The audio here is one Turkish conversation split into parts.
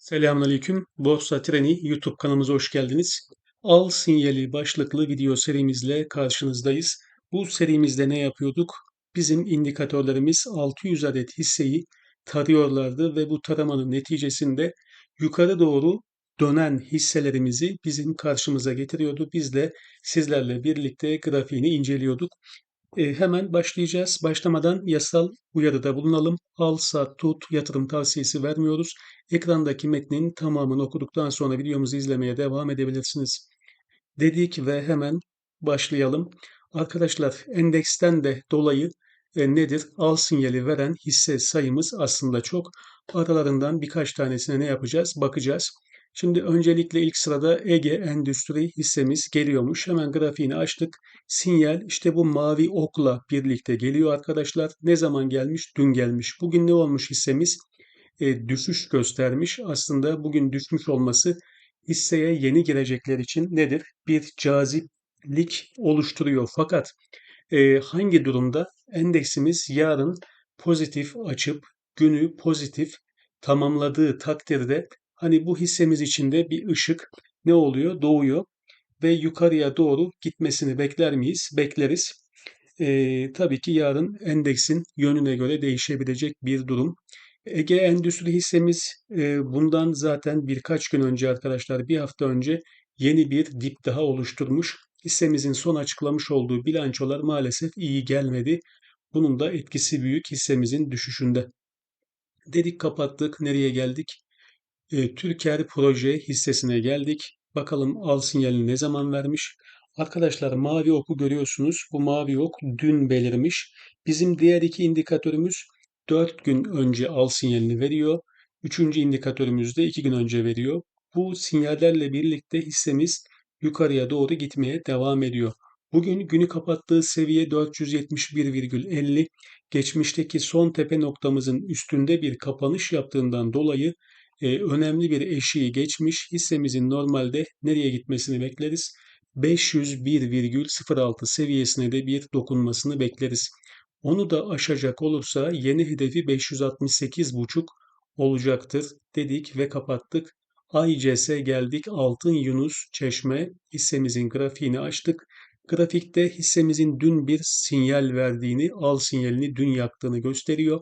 Selamünaleyküm. Borsa Treni YouTube kanalımıza hoş geldiniz. Al sinyali başlıklı video serimizle karşınızdayız. Bu serimizde ne yapıyorduk? Bizim indikatörlerimiz 600 adet hisseyi tarıyorlardı ve bu taramanın neticesinde yukarı doğru dönen hisselerimizi bizim karşımıza getiriyordu. Biz de sizlerle birlikte grafiğini inceliyorduk. E, hemen başlayacağız. Başlamadan yasal uyarıda bulunalım. Al, sat, tut, yatırım tavsiyesi vermiyoruz. Ekrandaki metnin tamamını okuduktan sonra videomuzu izlemeye devam edebilirsiniz. Dedik ve hemen başlayalım. Arkadaşlar endeksten de dolayı e, nedir? Al sinyali veren hisse sayımız aslında çok. Aralarından birkaç tanesine ne yapacağız? Bakacağız. Şimdi öncelikle ilk sırada Ege Endüstri hissemiz geliyormuş. Hemen grafiğini açtık. Sinyal işte bu mavi okla birlikte geliyor arkadaşlar. Ne zaman gelmiş? Dün gelmiş. Bugün ne olmuş hissemiz? E, düşüş göstermiş. Aslında bugün düşmüş olması hisseye yeni girecekler için nedir? Bir caziplik oluşturuyor. Fakat e, hangi durumda? Endeksimiz yarın pozitif açıp günü pozitif tamamladığı takdirde Hani bu hissemiz içinde bir ışık ne oluyor? Doğuyor ve yukarıya doğru gitmesini bekler miyiz? Bekleriz. Ee, tabii ki yarın endeksin yönüne göre değişebilecek bir durum. Ege Endüstri hissemiz e, bundan zaten birkaç gün önce arkadaşlar bir hafta önce yeni bir dip daha oluşturmuş. Hissemizin son açıklamış olduğu bilançolar maalesef iyi gelmedi. Bunun da etkisi büyük hissemizin düşüşünde. Dedik kapattık. Nereye geldik? E, Türker Proje hissesine geldik. Bakalım al sinyalini ne zaman vermiş? Arkadaşlar mavi oku görüyorsunuz. Bu mavi ok dün belirmiş. Bizim diğer iki indikatörümüz 4 gün önce al sinyalini veriyor. Üçüncü indikatörümüz de 2 gün önce veriyor. Bu sinyallerle birlikte hissemiz yukarıya doğru gitmeye devam ediyor. Bugün günü kapattığı seviye 471,50. Geçmişteki son tepe noktamızın üstünde bir kapanış yaptığından dolayı e, önemli bir eşiği geçmiş. Hissemizin normalde nereye gitmesini bekleriz? 501,06 seviyesine de bir dokunmasını bekleriz. Onu da aşacak olursa yeni hedefi 568,5 olacaktır dedik ve kapattık. AICS geldik. Altın Yunus Çeşme hissemizin grafiğini açtık. Grafikte hissemizin dün bir sinyal verdiğini, al sinyalini dün yaktığını gösteriyor.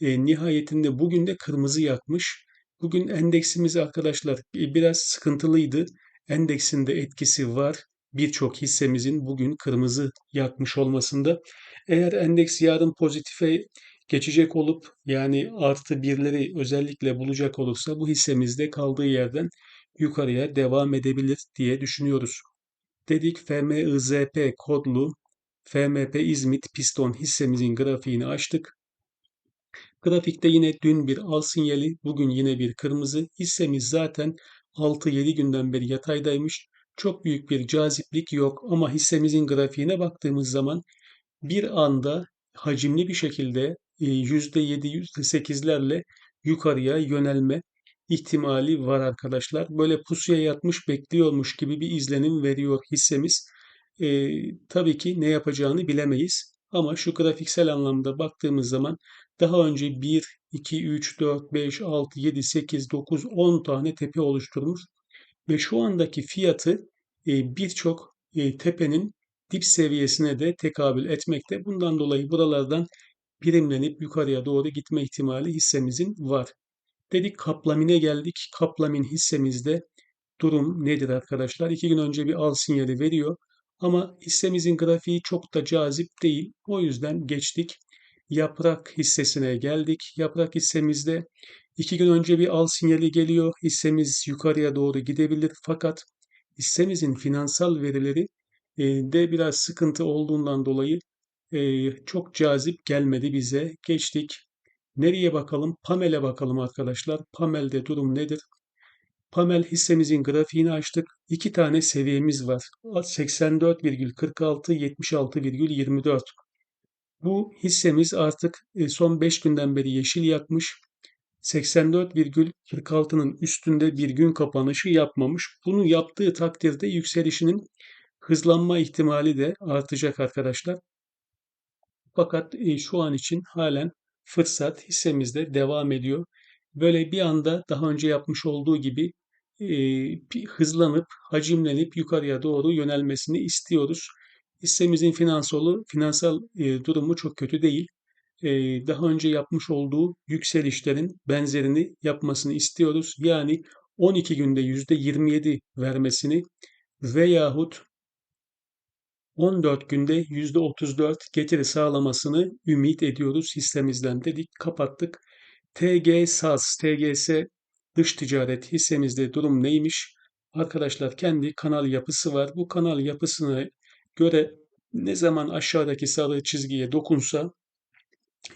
E, nihayetinde bugün de kırmızı yakmış. Bugün endeksimiz arkadaşlar biraz sıkıntılıydı. Endeksinde etkisi var. Birçok hissemizin bugün kırmızı yakmış olmasında. Eğer endeks yarın pozitife geçecek olup yani artı birleri özellikle bulacak olursa bu hissemizde kaldığı yerden yukarıya devam edebilir diye düşünüyoruz. Dedik FMIZP kodlu FMP İzmit piston hissemizin grafiğini açtık. Grafikte yine dün bir al sinyali, bugün yine bir kırmızı. Hissemiz zaten 6-7 günden beri yataydaymış. Çok büyük bir caziplik yok ama hissemizin grafiğine baktığımız zaman bir anda hacimli bir şekilde %7, e, %8'lerle yukarıya yönelme ihtimali var arkadaşlar. Böyle pusuya yatmış bekliyormuş gibi bir izlenim veriyor hissemiz. E, tabii ki ne yapacağını bilemeyiz. Ama şu grafiksel anlamda baktığımız zaman daha önce 1, 2, 3, 4, 5, 6, 7, 8, 9, 10 tane tepe oluşturmuş. Ve şu andaki fiyatı e, birçok e, tepenin dip seviyesine de tekabül etmekte. Bundan dolayı buralardan birimlenip yukarıya doğru gitme ihtimali hissemizin var. Dedik kaplamine geldik. Kaplamin hissemizde durum nedir arkadaşlar? İki gün önce bir al sinyali veriyor. Ama hissemizin grafiği çok da cazip değil. O yüzden geçtik. Yaprak hissesine geldik. Yaprak hissemizde iki gün önce bir al sinyali geliyor. Hissemiz yukarıya doğru gidebilir. Fakat hissemizin finansal verileri e, de biraz sıkıntı olduğundan dolayı e, çok cazip gelmedi bize. Geçtik. Nereye bakalım? Pamel'e bakalım arkadaşlar. Pamel'de durum nedir? Pamel hissemizin grafiğini açtık. İki tane seviyemiz var. 84,46, 76,24. Bu hissemiz artık e, son 5 günden beri yeşil yakmış. 84,46'nın üstünde bir gün kapanışı yapmamış. Bunu yaptığı takdirde yükselişinin hızlanma ihtimali de artacak arkadaşlar. Fakat e, şu an için halen fırsat hissemizde devam ediyor. böyle bir anda daha önce yapmış olduğu gibi e, hızlanıp hacimlenip yukarıya doğru yönelmesini istiyoruz. Hissemizin finansolu, finansal e, durumu çok kötü değil. E, daha önce yapmış olduğu yükselişlerin benzerini yapmasını istiyoruz. Yani 12 günde %27 vermesini veyahut 14 günde %34 getiri sağlamasını ümit ediyoruz hissemizden dedik. Kapattık. TG SAS, TGS dış ticaret hissemizde durum neymiş? Arkadaşlar kendi kanal yapısı var. Bu kanal yapısına göre ne zaman aşağıdaki sarı çizgiye dokunsa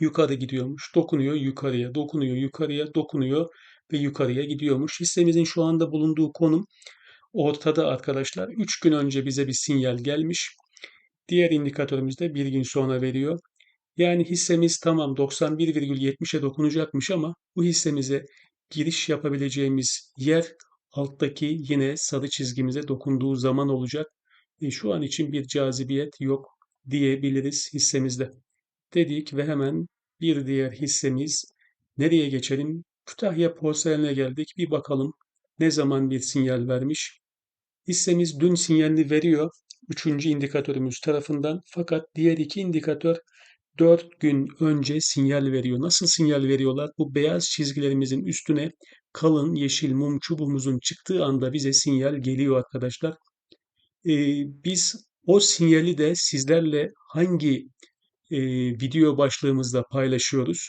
yukarı gidiyormuş. Dokunuyor yukarıya, dokunuyor yukarıya, dokunuyor ve yukarıya gidiyormuş. Hissemizin şu anda bulunduğu konum ortada arkadaşlar. 3 gün önce bize bir sinyal gelmiş. Diğer indikatörümüz de bir gün sonra veriyor. Yani hissemiz tamam 91,70'e dokunacakmış ama bu hissemize giriş yapabileceğimiz yer alttaki yine sarı çizgimize dokunduğu zaman olacak. E, şu an için bir cazibiyet yok diyebiliriz hissemizde. Dedik ve hemen bir diğer hissemiz nereye geçelim? Kütahya porselenine geldik. Bir bakalım ne zaman bir sinyal vermiş. Hissemiz dün sinyalini veriyor. Üçüncü indikatörümüz tarafından. Fakat diğer iki indikatör 4 gün önce sinyal veriyor. Nasıl sinyal veriyorlar? Bu beyaz çizgilerimizin üstüne kalın yeşil mum çubuğumuzun çıktığı anda bize sinyal geliyor arkadaşlar. Ee, biz o sinyali de sizlerle hangi e, video başlığımızda paylaşıyoruz?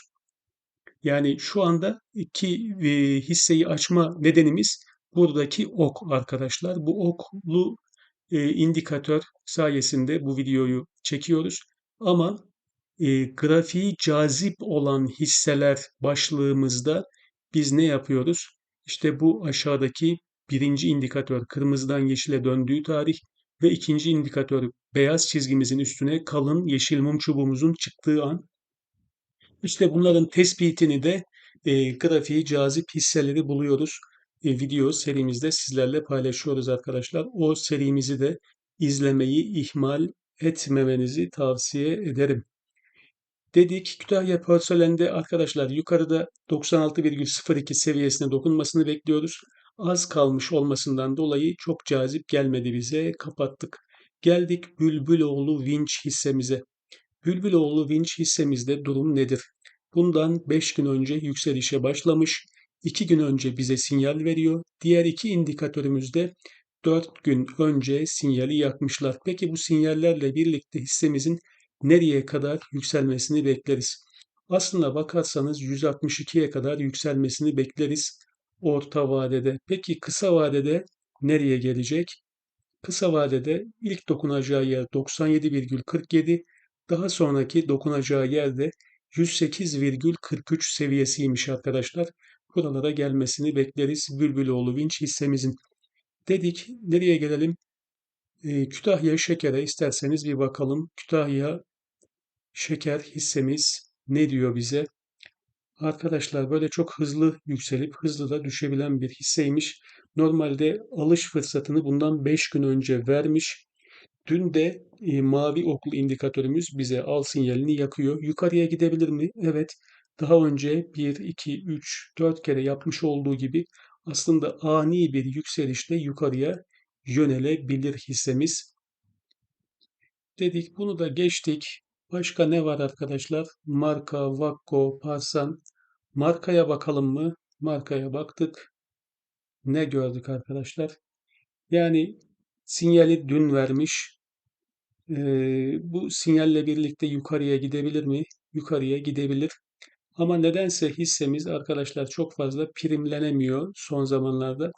Yani şu anda iki e, hisseyi açma nedenimiz buradaki ok arkadaşlar. Bu oklu e, indikatör sayesinde bu videoyu çekiyoruz. Ama e, grafiği cazip olan hisseler başlığımızda biz ne yapıyoruz? İşte bu aşağıdaki birinci indikatör kırmızıdan yeşile döndüğü tarih ve ikinci indikatör beyaz çizgimizin üstüne kalın yeşil mum çubuğumuzun çıktığı an. İşte bunların tespitini de e, grafiği cazip hisseleri buluyoruz. E, video serimizde sizlerle paylaşıyoruz arkadaşlar. O serimizi de izlemeyi ihmal etmemenizi tavsiye ederim. Dedik Kütahya porselende arkadaşlar yukarıda 96,02 seviyesine dokunmasını bekliyoruz. Az kalmış olmasından dolayı çok cazip gelmedi bize. Kapattık. Geldik Bülbüloğlu Vinç hissemize. Bülbüloğlu Vinç hissemizde durum nedir? Bundan 5 gün önce yükselişe başlamış. 2 gün önce bize sinyal veriyor. Diğer iki indikatörümüzde 4 gün önce sinyali yakmışlar. Peki bu sinyallerle birlikte hissemizin nereye kadar yükselmesini bekleriz. Aslına bakarsanız 162'ye kadar yükselmesini bekleriz orta vadede. Peki kısa vadede nereye gelecek? Kısa vadede ilk dokunacağı yer 97,47, daha sonraki dokunacağı yerde 108,43 seviyesiymiş arkadaşlar. Buralara gelmesini bekleriz Bülbüloğlu Vinç hissemizin. Dedik nereye gelelim? Ee, Kütahya Şeker'e isterseniz bir bakalım. Kütahya Şeker hissemiz ne diyor bize? Arkadaşlar böyle çok hızlı yükselip hızlı da düşebilen bir hisseymiş. Normalde alış fırsatını bundan 5 gün önce vermiş. Dün de e, mavi oklu indikatörümüz bize al sinyalini yakıyor. Yukarıya gidebilir mi? Evet. Daha önce 1, 2, 3, 4 kere yapmış olduğu gibi aslında ani bir yükselişle yukarıya yönelebilir hissemiz. Dedik bunu da geçtik. Başka ne var arkadaşlar? Marka, Vakko, Parsan. Markaya bakalım mı? Markaya baktık. Ne gördük arkadaşlar? Yani sinyali dün vermiş. Ee, bu sinyalle birlikte yukarıya gidebilir mi? Yukarıya gidebilir. Ama nedense hissemiz arkadaşlar çok fazla primlenemiyor son zamanlarda.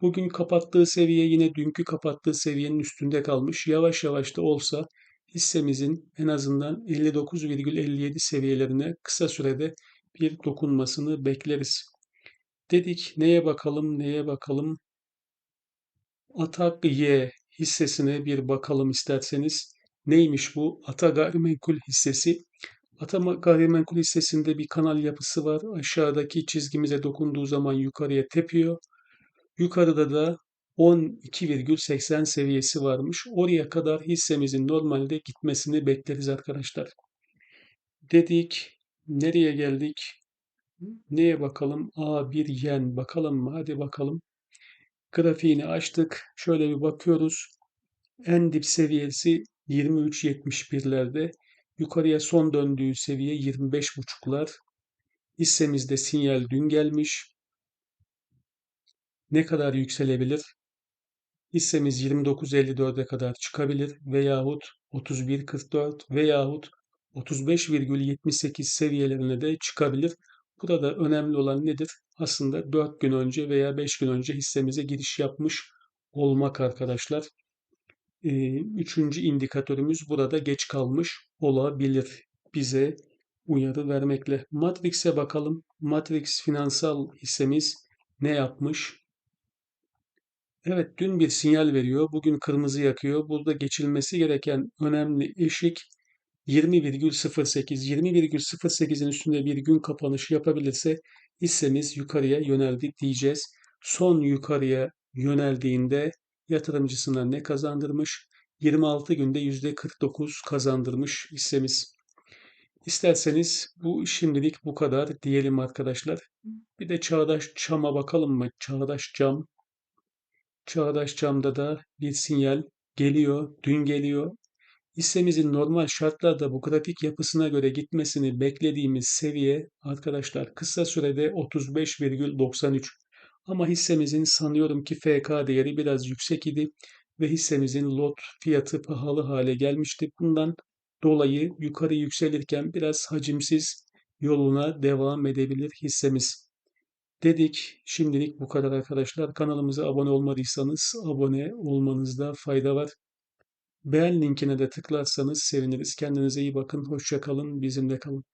Bugün kapattığı seviye yine dünkü kapattığı seviyenin üstünde kalmış. Yavaş yavaş da olsa hissemizin en azından 59,57 seviyelerine kısa sürede bir dokunmasını bekleriz. Dedik neye bakalım neye bakalım. Atak Y hissesine bir bakalım isterseniz. Neymiş bu? Ata Gayrimenkul hissesi. Ata Gayrimenkul hissesinde bir kanal yapısı var. Aşağıdaki çizgimize dokunduğu zaman yukarıya tepiyor. Yukarıda da 12,80 seviyesi varmış. Oraya kadar hissemizin normalde gitmesini bekleriz arkadaşlar. Dedik, nereye geldik? Neye bakalım? A1 yen bakalım mı? Hadi bakalım. Grafiğini açtık. Şöyle bir bakıyoruz. En dip seviyesi 23.71'lerde. Yukarıya son döndüğü seviye 25.5'lar. Hissemizde sinyal dün gelmiş. Ne kadar yükselebilir? Hissemiz 29.54'e kadar çıkabilir veyahut 31.44 veyahut 35,78 seviyelerine de çıkabilir. Burada önemli olan nedir? Aslında 4 gün önce veya 5 gün önce hissemize giriş yapmış olmak arkadaşlar. Üçüncü indikatörümüz burada geç kalmış olabilir. Bize uyarı vermekle. Matrix'e bakalım. Matrix finansal hissemiz ne yapmış? Evet, dün bir sinyal veriyor. Bugün kırmızı yakıyor. Burada geçilmesi gereken önemli eşik 20,08. 20,08'in üstünde bir gün kapanışı yapabilirse hissemiz yukarıya yöneldi diyeceğiz. Son yukarıya yöneldiğinde yatırımcısına ne kazandırmış? 26 günde %49 kazandırmış hissemiz. İsterseniz bu şimdilik bu kadar diyelim arkadaşlar. Bir de Çağdaş Çam'a bakalım mı? Çağdaş Cam. Çağdaş Cam'da da bir sinyal geliyor, dün geliyor. Hissemizin normal şartlarda bu grafik yapısına göre gitmesini beklediğimiz seviye arkadaşlar kısa sürede 35,93. Ama hissemizin sanıyorum ki FK değeri biraz yüksek idi ve hissemizin lot fiyatı pahalı hale gelmişti. Bundan dolayı yukarı yükselirken biraz hacimsiz yoluna devam edebilir hissemiz. Dedik. Şimdilik bu kadar arkadaşlar. Kanalımıza abone olmadıysanız abone olmanızda fayda var. Beğen linkine de tıklarsanız seviniriz. Kendinize iyi bakın. Hoşça kalın. Bizimle kalın.